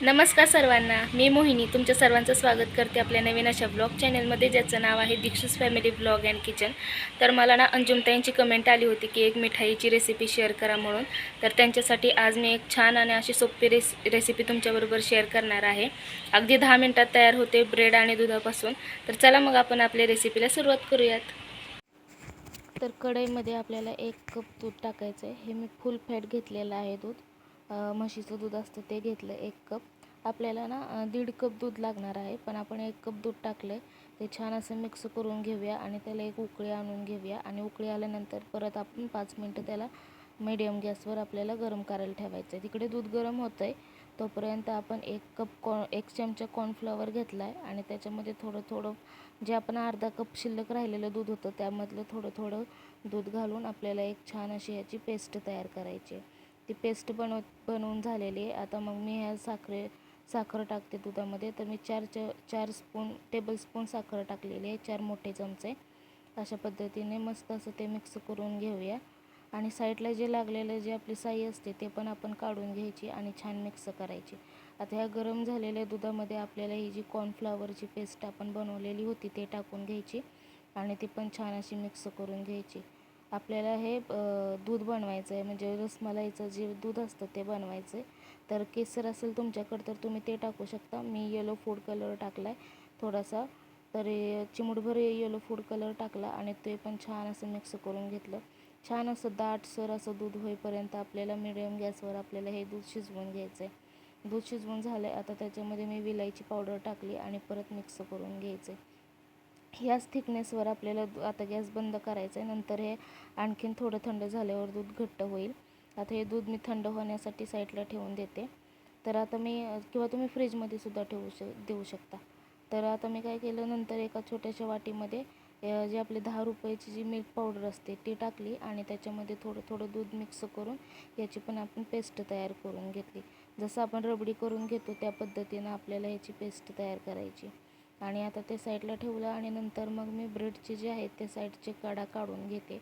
नमस्कार सर्वांना मी मोहिनी तुमच्या सर्वांचं स्वागत करते आपल्या नवीन अशा ब्लॉग चॅनलमध्ये ज्याचं नाव आहे Dixit family blog and kitchen तर मला ना अंजुमताईंची कमेंट आली होती की एक मिठाईची रेसिपी शेअर करा म्हणून. तर त्यांच्यासाठी आज मी एक छान आणि अशी सोपी रेस रेसिपी तुमच्याबरोबर शेअर करणार आहे. अगदी दहा मिनटात तयार होते ब्रेड आणि दुधापासून. तर चला मग आपण आपल्या रेसिपीला सुरुवात करूयात. तर कढईमध्ये आपल्याला एक कप दूध टाकायचं आहे. हे मी फुल फॅट घेतलेलं आहे दूध. म्हशीचं दूध असतं ते घेतलं एक कप. आपल्याला ना दीड कप दूध लागणार आहे पण आपण एक कप दूध टाकलं आहे ते छान असं मिक्स करून घेऊया आणि त्याला एक उकळी आणून घेऊया. आणि उकळी आल्यानंतर परत आपण पाच मिनटं त्याला मीडियम गॅसवर आपल्याला गरम करायला ठेवायचं आहे तिकडे दूध गरम होतं आहे तोपर्यंत आपण एक कप कॉ एक चमचा कॉर्नफ्लॉवर घेतला आहे आणि त्याच्यामध्ये थोडं थोडं जे आपण अर्धा कप शिल्लक राहिलेलं दूध होतं त्यामधलं थोडं थोडं दूध घालून आपल्याला एक छान अशी ह्याची पेस्ट तयार करायची आहे. ती पेस्ट बनव बनवून झालेली आहे. आता मग मी ह्या साखरे साखर टाकते दुधामध्ये. तर मी चार च चार स्पून टेबल स्पून साखर टाकलेली आहे. चार मोठे चमचे. अशा पद्धतीने मस्त असं ते मिक्स करून घेऊया. आणि साईडला जे लागलेलं जे आपली साई असते ते पण आपण काढून घ्यायची आणि छान मिक्स करायची. आता ह्या गरम झालेल्या दुधामध्ये आपल्याला ही जी कॉर्नफ्लावरची पेस्ट आपण बनवलेली होती ते टाकून घ्यायची. आणि ती पण छान अशी मिक्स करून घ्यायची. आपल्याला हे दूध बनवायचं आहे म्हणजे रसमलाईचं जे दूध असतं ते बनवायचं आहे तर केसर असेल तुमच्याकडं तर तुम्ही ते टाकू शकता. मी येलो फूड कलर टाकला आहे थोडासा. तर चिमुटभर चिमूटभर येलो फूड कलर टाकला आणि ते पण छान असं मिक्स करून घेतलं. छान असं दाटसर असं दूध होईपर्यंत आपल्याला मिडियम गॅसवर आपल्याला हे दूध शिजवून घ्यायचं आहे दूध शिजवून झालं आहे आता त्याच्यामध्ये मी विलायची पावडर टाकली आणि परत मिक्स करून घ्यायचं आहे ह्याच थिकनेसवर आपल्याला दु- आता गॅस बंद करायचा आहे नंतर हे आणखीन थोडं थंड झाल्यावर दूध घट्ट होईल. आता हे दूध मी थंड होण्यासाठी साईडला ठेवून देते. तर आता मी किंवा तुम्ही फ्रीजमध्ये सुद्धा ठेवू श देऊ शकता. तर आता मी काय केलं नंतर एका छोट्याशा वाटीमध्ये जी आपली दहा रुपयाची जी मिल्क पावडर असते ती टाकली आणि त्याच्यामध्ये थोडं थोडं दूध मिक्स करून याची पण आपण पेस्ट तयार करून घेतली. जसं आपण रबडी करून घेतो त्या पद्धतीनं आपल्याला ह्याची पेस्ट तयार करायची. आणि आता ते साईडला ठेवलं आणि नंतर मग मी ब्रेडचे जे आहेत ते साईडचे कडा काढून घेते.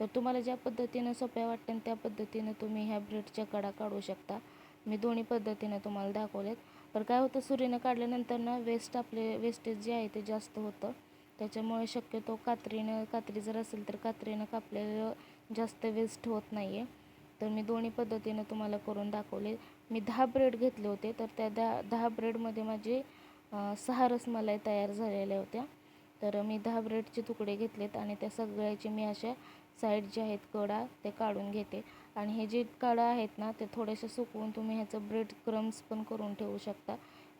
तर तुम्हाला ज्या पद्धतीनं सोप्या वाटतं त्या पद्धतीनं तुम्ही ह्या ब्रेडच्या कडा काढू शकता. मी दोन्ही पद्धतीनं तुम्हाला दाखवलेत. तर काय होतं सुरीनं काढल्यानंतर ना वेस्ट आपले वेस्टेज जे आहे ते जास्त होतं. त्याच्यामुळे शक्यतो कात्रीनं कात्री जर असेल तर कात्रीनं कापलेलं जास्त वेस्ट होत नाही आहे तर मी दोन्ही पद्धतीनं तुम्हाला करून दाखवले. मी दहा ब्रेड घेतले होते. तर त्या दहा दहा ब्रेडमध्ये माझे सहा रसमलाई तयार झालेल्या होत्या. तर मी दहा ब्रेडचे तुकडे घेतलेत आणि त्या सगळ्याचे मी अशा साईड जे आहेत कडा ते काढून घेते. आणि हे जे कडा आहेत ना ते थोडेसे सुकवून तुम्ही ह्याचं ब्रेड क्रम्स पण करून ठेवू शकता.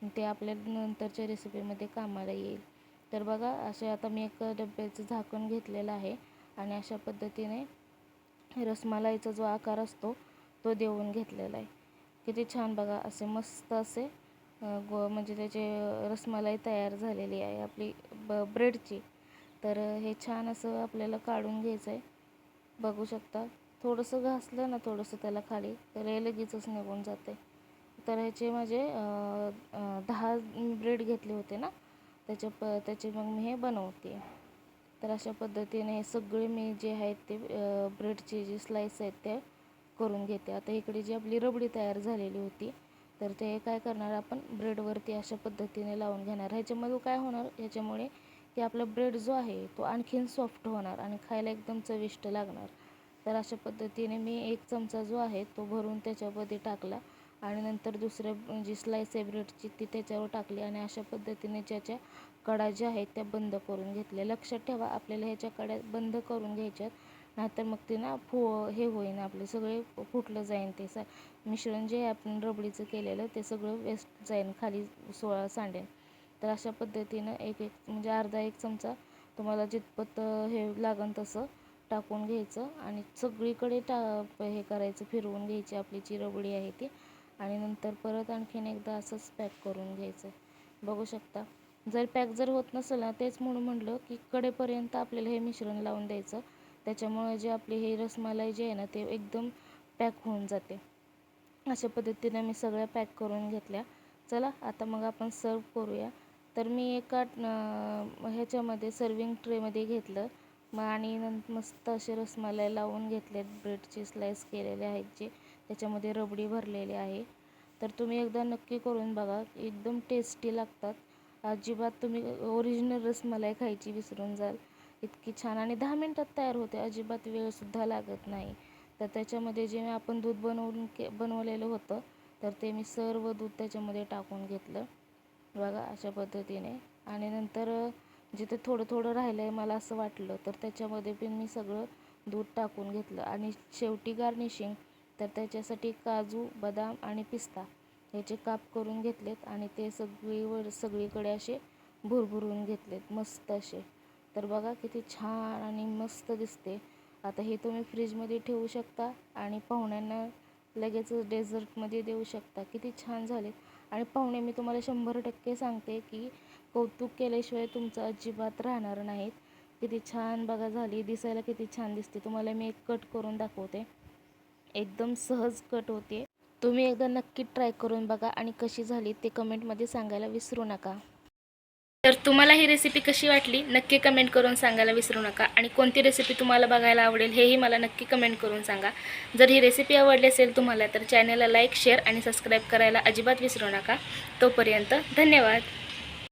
ते आपल्या नंतरच्या रेसिपीमध्ये कामाला येईल. तर बघा असे आता मी एक डब्याचं झाकण घेतलेलं आहे आणि अशा पद्धतीने रसमलाईचा जो आकार असतो तो देऊन घेतलेला आहे. किती छान बघा असे मस्त असे गो म्हणजे त्याचे रसमलाई तयार झालेली आहे आपली ब ब्रेडची तर हे छान असं आपल्याला काढून घ्यायचं आहे बघू शकता. थोडंसं घासलं ना थोडंसं त्याला खाली तर हे लगेचच निघून जाते तर ह्याचे माझे दहा ब्रेड घेतले होते ना त्याच्या प त्याचे मग मी हे बनवते. तर अशा पद्धतीने हे सगळे मी जे आहेत ते ब्रेडचे जे स्लाईस आहेत ते करून घेते. आता इकडे जी आपली रबडी तयार झालेली होती तर ते काय करणार आपण ब्रेडवरती अशा पद्धतीने लावून घेणार. ह्याच्यामध्ये काय होणार ह्याच्यामुळे की आपला ब्रेड जो आहे तो आणखीन सॉफ्ट होणार आणि खायला एकदम चविष्ट लागणार. तर अशा पद्धतीने मी एक चमचा जो आहे तो भरून त्याच्यामध्ये टाकला आणि नंतर दुसऱ्या म्हणजे जी स्लाईस आहे ब्रेडची ती त्याच्यावर टाकली आणि अशा पद्धतीने ज्याच्या कडा ज्या आहेत त्या बंद करून घेतल्या. लक्षात ठेवा आपल्याला ह्याच्या कड्या बंद करून घ्यायच्यात. नाहीतर मग ते ना फु हे होईन आपले सगळे फुटलं जाईन ते सा मिश्रण जे आपण रबडीचं केलेलं ते सगळं वेस्ट जाईन खाली सोळा सांडेन तर अशा पद्धतीनं एक एक म्हणजे अर्धा एक चमचा तुम्हाला जितपत हे लागन तसं टाकून घ्यायचं आणि सगळीकडे टा हे करायचं फिरवून घ्यायची आपली जी रबडी आहे ती आणि नंतर परत आणखीन एकदा असंच पॅक करून घ्यायचं. बघू शकता. जर पॅक जर होत नसेल ना तेच म्हणून म्हटलं की कडेपर्यंत आपल्याला हे मिश्रण लावून द्यायचं त्याच्यामुळे जे आपली हे रसमलाई जे आहे ना ते एकदम पॅक होऊन जाते. अशा पद्धतीने मी सगळ्या पॅक करून घेतल्या. चला आता मग आपण सर्व करूया. तर मी एका ह्याच्यामध्ये सर्विंग ट्रेमध्ये घेतलं. मग आणि मस्त असे रसमलाई लावून घेतलेत ब्रेडचे स्लाईस केलेले आहेत जे. त्याच्यामध्ये रबडी भरलेली आहे. तर तुम्ही एकदा नक्की करून बघा. एकदम टेस्टी लागतात. अजिबात तुम्ही ओरिजिनल रसमलाई खायची विसरून जाल. इतकी छान. आणि दहा मिनटात तयार होते. अजिबात वेळसुद्धा लागत नाही. तर त्याच्यामध्ये जे आपण दूध बनवून के बनवलेलं होतं तर ते मी सर्व दूध त्याच्यामध्ये टाकून घेतलं. बघा अशा पद्धतीने. आणि नंतर जिथे थोडं थोडं राहिलं आहे मला असं वाटलं तर त्याच्यामध्ये पण मी सगळं दूध टाकून घेतलं. आणि शेवटी गार्निशिंग तर त्याच्यासाठी काजू बदाम आणि पिस्ता याचे काप करून घेतलेत. आणि ते सगळीवर सगळीकडे असे भुरभुरून घेतलेत. मस्त असे. तर बघा किती छान आणि मस्त दिसते. आता हे तुम्ही फ्रीजमध्ये ठेवू शकता आणि पाहुण्यांना लगेच डेझर्टमध्ये देऊ शकता. किती छान झाले. आणि पाहुणे मी तुम्हाला शंभर टक्के सांगते की कौतुक केल्याशिवाय तुमचं अजिबात राहणार नाहीत. किती छान बघा झाली. दिसायला किती छान दिसते. तुम्हाला मी एक कट करून दाखवते. एकदम सहज कट होते. तुम्ही एकदा नक्की ट्राय करून बघा आणि कशी झाली ते कमेंटमध्ये सांगायला विसरू नका. तर तुम्हाला ही रेसिपी कशी वाटली? नक्की कमेंट करून सांगायला विसरू नका. आणि कोणती रेसिपी तुम्हाला बघायला आवडेल हेही मला नक्की कमेंट करून सांगा. जर ही रेसिपी आवडली असेल तुम्हाला तर चॅनलला लाईक शेअर आणि सबस्क्राईब करायला अजिबात विसरू नका. तोपर्यंत धन्यवाद.